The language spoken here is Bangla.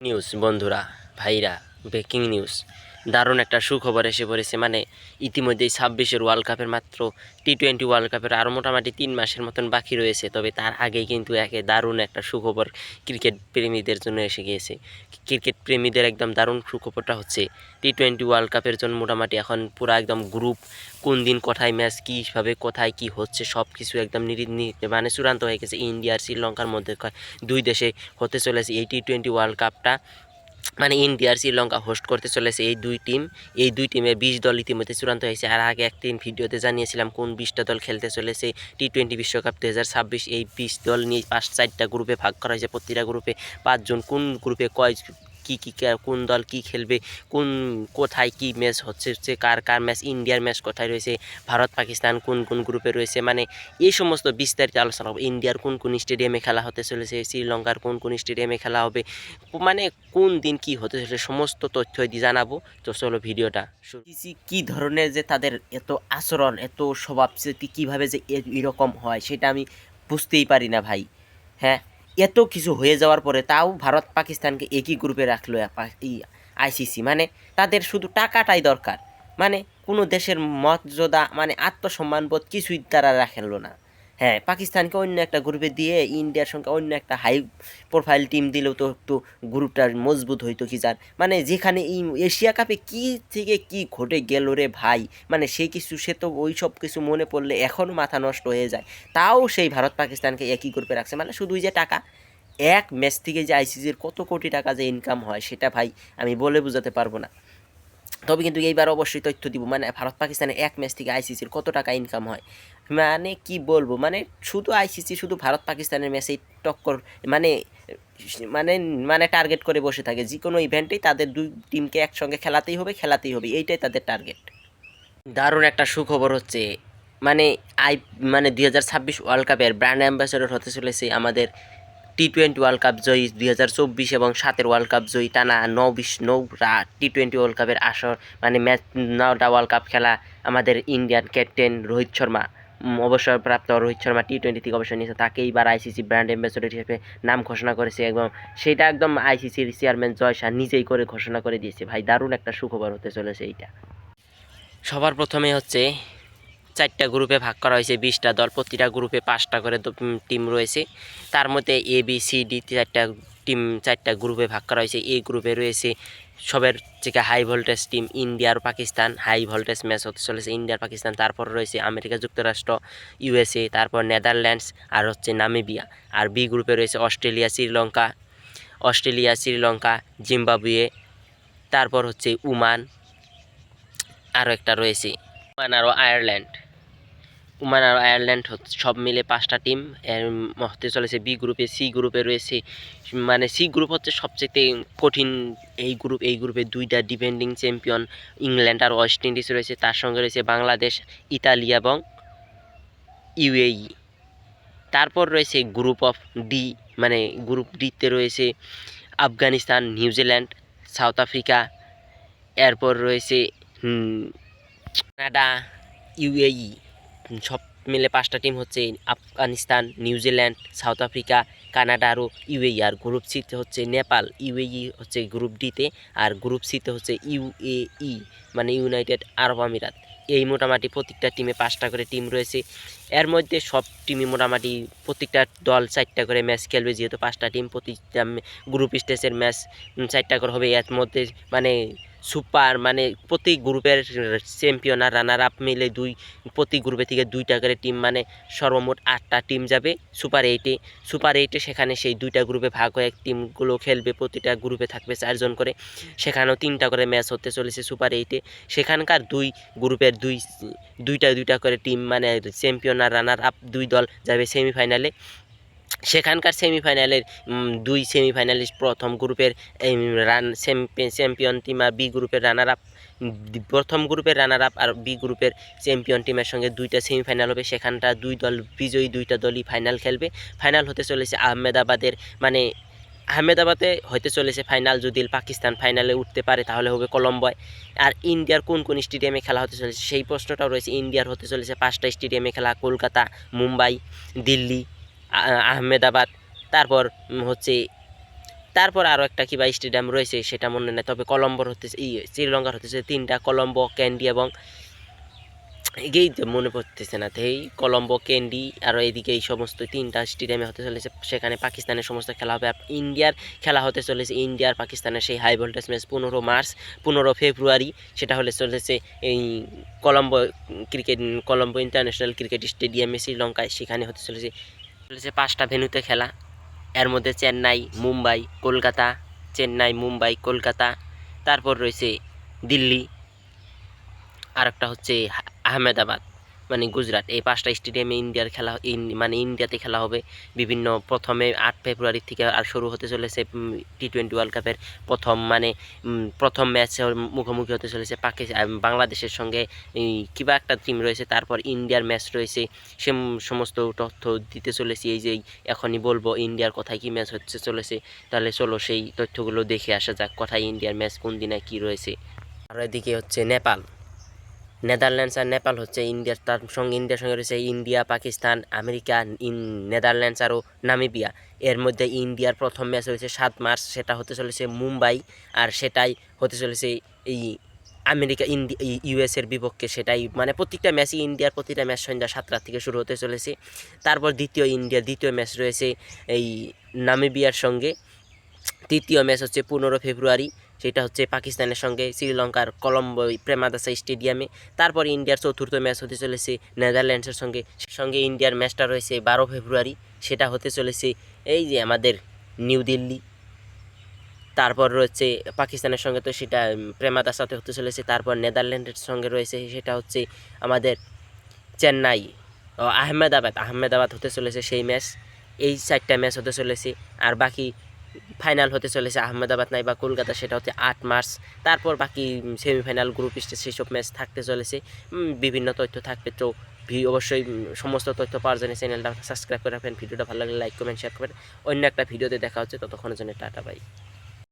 নিউজ বন্ধুরা ভাইরা ব্রেকিং নিউজ দারুণ একটা সুখবর এসে পড়েছে। মানে ইতিমধ্যেই ছাব্বিশের ওয়ার্ল্ড কাপের মাত্র টি টোয়েন্টি ওয়ার্ল্ড কাপের আরও মোটামুটি তিন মাসের মতন বাকি রয়েছে। তবে তার আগেই কিন্তু একে দারুণ একটা সুখবর ক্রিকেট প্রেমীদের জন্য এসে গিয়েছে। ক্রিকেট প্রেমীদের একদম দারুণ সুখবরটা হচ্ছে টি টোয়েন্টি ওয়ার্ল্ড কাপের জন্য মোটামুটি এখন পুরো একদম গ্রুপ কোন দিন কোথায় ম্যাচ কীভাবে কোথায়, কী হচ্ছে সব কিছু একদম মানে চূড়ান্ত হয়ে গেছে। ইন্ডিয়া আর শ্রীলঙ্কার মধ্যে দুই দেশে হতে চলেছে এই টি টোয়েন্টি ওয়ার্ল্ড কাপটা মানে ইন্ডিয়া আর শ্রীলঙ্কা হোস্ট করতে চলেছে এই দুই টিম এই দুই টিমে বিশ দল ইতিমধ্যে চূড়ান্ত হয়েছে। আর আগে একদিন ভিডিওতে জানিয়েছিলাম কোন বিশটা দল খেলতে চলেছে টি টোয়েন্টি বিশ্বকাপ দু হাজার ছাব্বিশ। এই বিশ দল নিয়ে পাঁচ, চারটা গ্রুপে ভাগ করা হয়েছে। প্রতিটা গ্রুপে পাঁচজন। কোন গ্রুপে কয় কী কী কোন দল কী খেলবে, কোন, কোথায় কী ম্যাচ হচ্ছে হচ্ছে কার কার ম্যাচ ইন্ডিয়ার ম্যাচ কোথায় রয়েছে, ভারত, পাকিস্তান কোন কোন গ্রুপে রয়েছে মানে এই সমস্ত বিস্তারিত আলোচনা হবে। ইন্ডিয়ার কোন কোন স্টেডিয়ামে খেলা হতে চলেছে, শ্রীলঙ্কার কোন কোন স্টেডিয়ামে খেলা হবে মানে কোন দিন কি হতে চলেছে, সমস্ত তথ্য দিয়ে জানাব। তো চলো ভিডিওটা কি- ধরনের যে তাদের এত আচরণ, এত স্বভাবস্থিতি কীভাবে যে এরকম হয়, সেটা আমি বুঝতেই পারি না ভাই। হ্যাঁ? এত কিছু হয়ে যাওয়ার পরে তাও ভারত পাকিস্তানকে একই গ্রুপে রাখল আইসিসি। মানে তাদের শুধু টাকাটাই দরকার। মানে কোনো দেশের মর্যাদা মানে আত্মসম্মানবোধ কিছুই তারা রাখল না। হ্যাঁ পাকিস্তানকে অন্য একটা গ্রুপে দিয়ে ইন্ডিয়ার সঙ্গে অন্য একটা হাই প্রোফাইল টিম দিলেও তো একটু গ্রুপটা মজবুত হইতো কি যার মানে যেখানে এই এশিয়া কাপে কি থেকে কি ঘটে গেল রে ভাই? মানে সে কিছু, সে তো ওই সব কিছু মনে পড়লে এখনও মাথা নষ্ট হয়ে যায়। তাও সেই ভারত পাকিস্তানকে একই গ্রুপে রাখছে। মানে শুধুই যে টাকা, এক ম্যাচ থেকে যে আইসিসির কত কোটি টাকা যে ইনকাম হয়, সেটা ভাই আমি বলে বোঝাতে পারব না। তবে কিন্তু এইবার অবশ্যই তথ্য দিব। মানে ভারত পাকিস্তানের এক ম্যাচ থেকে আইসিসির কত টাকা ইনকাম হয়? মানে কি বলব? মানে শুধু আইসিসি শুধু ভারত পাকিস্তানের ম্যাচেই টক্কর মানে মানে মানে টার্গেট করে বসে থাকে। যে কোনো ইভেন্টেই তাদের দুই টিমকে একসঙ্গে খেলাতেই হবে খেলাতেই হবে। এইটাই তাদের টার্গেট দারুণ একটা সুখবর হচ্ছে মানে আই মানে দুই হাজার ছাব্বিশ ওয়ার্ল্ড কাপের ব্র্যান্ড অ্যাম্বাসেডর হতে চলেছে আমাদের টি টোয়েন্টি ওয়ার্ল্ড কাপ জয়ী দুই হাজার চব্বিশ এবং সাতের ওয়ার্ল্ড কাপ জয়ী টানা নৌ বিশ নৌরা টি টোয়েন্টি ওয়ার্ল্ড কাপের আসর মানে ম্যাচ নটা ওয়ার্ল্ড কাপ খেলা আমাদের ইন্ডিয়ান ক্যাপ্টেন রোহিত শর্মা অবসরপ্রাপ্ত রোহিত শর্মা টি টোয়েন্টি থেকে অবসর নিয়েছে। তাকে এইবার আইসিসি ব্র্যান্ড অ্যাম্বাসেডর হিসেবে নাম ঘোষণা করেছে এবং সেটা একদম আইসিসির চেয়ারম্যান জয় শাহ নিজেই করে ঘোষণা করে দিয়েছে। ভাই, দারুণ একটা সুখবর হতে চলেছে এইটা। সবার প্রথমে হচ্ছে চারটা গ্রুপে ভাগ করা হয়েছে, বিশটা দল, প্রতিটা গ্রুপে পাঁচটা করে টিম রয়েছে। তার মধ্যে এ বি সি ডি চারটা টিম চারটা গ্রুপে ভাগ করা হয়েছে। এই গ্রুপে রয়েছে সবের থেকে হাই ভোল্টেজ টিম ইন্ডিয়া আর পাকিস্তান। হাই ভোল্টেজ ম্যাচ হতে চলেছে ইন্ডিয়া পাকিস্তান। তারপর রয়েছে আমেরিকা যুক্তরাষ্ট্র ইউএসএ তারপর নেদারল্যান্ডস আর হচ্ছে নামিবিয়া আর বি গ্রুপে রয়েছে Australia, Sri Lanka Australia, Sri Lanka, Zimbabwe, তারপর হচ্ছে উমান। আরও একটা রয়েছে। উমান আর আয়ারল্যান্ড। উমান আর আয়ারল্যান্ড সব মিলে পাঁচটা টিম এর ম- হতে চলেছে বি গ্রুপে সি গ্রুপে রয়েছে মানে সি গ্রুপ হচ্ছে সবচেয়ে কঠিন এই গ্রুপ এই গ্রুপে দুইটা ডিফেন্ডিং চ্যাম্পিয়ন ইংল্যান্ড আর ওয়েস্ট ইন্ডিজ রয়েছে, তার সঙ্গে রয়েছে বাংলাদেশ, ইতালি এবং ইউএই তারপর রয়েছে গ্রুপ অফ ডি মানে গ্রুপ ডিতে রয়েছে আফগানিস্তান নিউজিল্যান্ড সাউথ আফ্রিকা এরপর রয়েছে কানাডা ইউএই সব মিলে পাঁচটা টিম হচ্ছে Afghanistan New Zealand South Africa Canada আরও ইউএই আর গ্রুপ সিতে হচ্ছে নেপাল ইউএই হচ্ছে গ্রুপ ডিতে আর গ্রুপ সিতে হচ্ছে ইউএই মানে ইউনাইটেড আরব আমিরাত এই মোটামুটি প্রত্যেকটা টিমে পাঁচটা করে টিম রয়েছে। এর মধ্যে সব টিমই মোটামুটি প্রত্যেকটা দল চারটা করে ম্যাচ খেলবে, যেহেতু পাঁচটা টিম প্রতিটা গ্রুপ স্টেজের ম্যাচ চারটা করে হবে। এর মধ্যে মানে সুপার মানে প্রতি গ্রুপের চ্যাম্পিয়ন আর রানার আপ মিলে দুই, প্রতি গ্রুপে থেকে দুইটা করে টিম মানে সর্বমোট আটটা টিম যাবে সুপার এইটে সুপার এইটে সেখানে সেই দুইটা গ্রুপে ভাগ হয়ে টিমগুলো খেলবে, প্রতিটা গ্রুপে থাকবে চারজন করে। সেখানেও তিনটা করে ম্যাচ হতে চলেছে সুপার এইটে সেখানকার দুই গ্রুপের দুই, দুইটা দুইটা করে টিম মানে চ্যাম্পিয়ন আর রানার আপ দুই দল যাবে সেমিফাইনালে সেখানকার সেমিফাইনালের দুই সেমিফাইনালিস্ট প্রথম গ্রুপের রান চ্যাম্পিয়ন টিম আর বি গ্রুপের রানার আপ প্রথম গ্রুপের রানার আপ আর বি গ্রুপের চ্যাম্পিয়ন টিমের সঙ্গে দুইটা সেমিফাইনাল হবে। সেখানটা দুই দল বিজয়ী, দুইটা দলই ফাইনাল খেলবে। ফাইনাল হতে চলেছে আহমেদাবাদের মানে আহমেদাবাদে হতে চলেছে ফাইনাল যদি পাকিস্তান ফাইনালে উঠতে পারে, তাহলে হবে কলম্বোয়। আর ইন্ডিয়ার কোন কোন স্টেডিয়ামে খেলা হতে চলেছে? সেই প্রশ্নটাও রয়েছে। ইন্ডিয়ার হতে চলেছে পাঁচটা স্টেডিয়ামে খেলা, কলকাতা, মুম্বাই, দিল্লি। আহমেদাবাদ, তারপর হচ্ছে, তারপর আরও একটা কিবা স্টেডিয়াম রয়েছে সেটা মনে নেই, তবে কলম্বোর হতেছে ই, শ্রীলঙ্কার হতেছে তিনটা, কলম্বো, ক্যান্ডি এবং এগেই তো মনে পড়তেছে না এই কলম্বো, ক্যান্ডি আর এদিকে এই সমস্ত তিনটা স্টেডিয়ামে হতে চলেছে, সেখানে পাকিস্তানের সমস্ত খেলা হবে। ইন্ডিয়ার খেলা হতে চলেছে ইন্ডিয়ার পাকিস্তানের সেই হাই ভোল্টেজ ম্যাচ পনেরো মার্চ, পনেরো ফেব্রুয়ারি, সেটা হলে চলেছে এই Colombo cricket Colombo international cricket স্টেডিয়ামে শ্রীলঙ্কায়, সেখানে হতে চলেছে চলেছে পাঁচটা ভেন্যুতে খেলা। এর মধ্যে চেন্নাই, মুম্বাই, কলকাতা, চেন্নাই, মুম্বাই, কলকাতা, তারপর রয়েছে দিল্লি আর একটা হচ্ছে আহমেদাবাদ। মানে গুজরাট, এই পাঁচটা স্টেডিয়ামে ইন্ডিয়ার খেলা মানে ইন্ডিয়াতে খেলা হবে। বিভিন্ন প্রথমে আট ফেব্রুয়ারি থেকে আর শুরু হতে চলেছে টি টোয়েন্টি ওয়ার্ল্ড কাপের প্রথম মানে প্রথম ম্যাচ মুখোমুখি হতে চলেছে পাকিস্তান বাংলাদেশের সঙ্গে। কিবা একটা টিম রয়েছে, তারপর ইন্ডিয়ার ম্যাচ রয়েছে। সে, সমস্ত তথ্য দিতে চলেছি, এই যে এখনই বলব ইন্ডিয়ার কোথায় কি ম্যাচ হচ্ছে চলেছে। তাহলে চলো সেই তথ্যগুলো দেখে আসা যাক, কোথায় ইন্ডিয়ার ম্যাচ কোন দিনে কী রয়েছে। আর এদিকে হচ্ছে নেপাল। নেদারল্যান্ডস আর নেপাল হচ্ছে ইন্ডিয়ার, তার সঙ্গে ইন্ডিয়ার সঙ্গে রয়েছে India, Pakistan, America, in, Netherlands আরও নামিবিয়া। এর মধ্যে ইন্ডিয়ার প্রথম ম্যাচ হয়েছে সাত মার্চ, সেটা হতে চলেছে মুম্বাই আর সেটাই হতে চলেছে এই আমেরিকা, ইন্ডি ইউএসের বিপক্ষে। সেটাই মানে প্রত্যেকটা ম্যাচই ইন্ডিয়ার প্রতিটা ম্যাচ সন্ধ্যা সাতটা থেকে শুরু হতে চলেছে। তারপর দ্বিতীয় ইন্ডিয়ার দ্বিতীয় ম্যাচ রয়েছে এই নামিবিয়ার সঙ্গে। তৃতীয় ম্যাচ হচ্ছে পনেরো ফেব্রুয়ারি সেটা হচ্ছে পাকিস্তানের সঙ্গে শ্রীলঙ্কার কলম্বো প্রেমাদাসা স্টেডিয়ামে। তারপর ইন্ডিয়ার চতুর্থ ম্যাচ হতে চলেছে নেদারল্যান্ডসের সঙ্গে। সঙ্গে ইন্ডিয়ার ম্যাচটা রয়েছে বারো ফেব্রুয়ারি সেটা হতে চলেছে এই যে আমাদের নিউ দিল্লি। তারপর রয়েছে পাকিস্তানের সঙ্গে তো সেটা উম, প্রেমাদাসাতে হতে চলেছে। তারপর নেদারল্যান্ডের সঙ্গে রয়েছে সেটা হচ্ছে আমাদের চেন্নাই। আহমেদাবাদ আহমেদাবাদ হতে চলেছে সেই ম্যাচ। এই চারটা ম্যাচ হতে চলেছে। আর বাকি ফাইনাল হতে চলেছে আহমেদাবাদ নাই বা কলকাতা, সেটা হচ্ছে আট মার্চ। তারপর বাকি সেমিফাইনাল, গ্রুপ স্টেজ সেসব ম্যাচ থাকতে চলেছে। বিভিন্ন তথ্য থাকবে, তো ভি- অবশ্যই সমস্ত তথ্য পাওয়ার জন্য চ্যানেলটা সাবস্ক্রাইব করে রাখবেন। ভিডিওটা ভালো লাগলে লাইক কমেন্ট শেয়ার করবেন। অন্য একটা ভিডিওতে দেখা হচ্ছে, ততক্ষণের জন্য টাটা বাই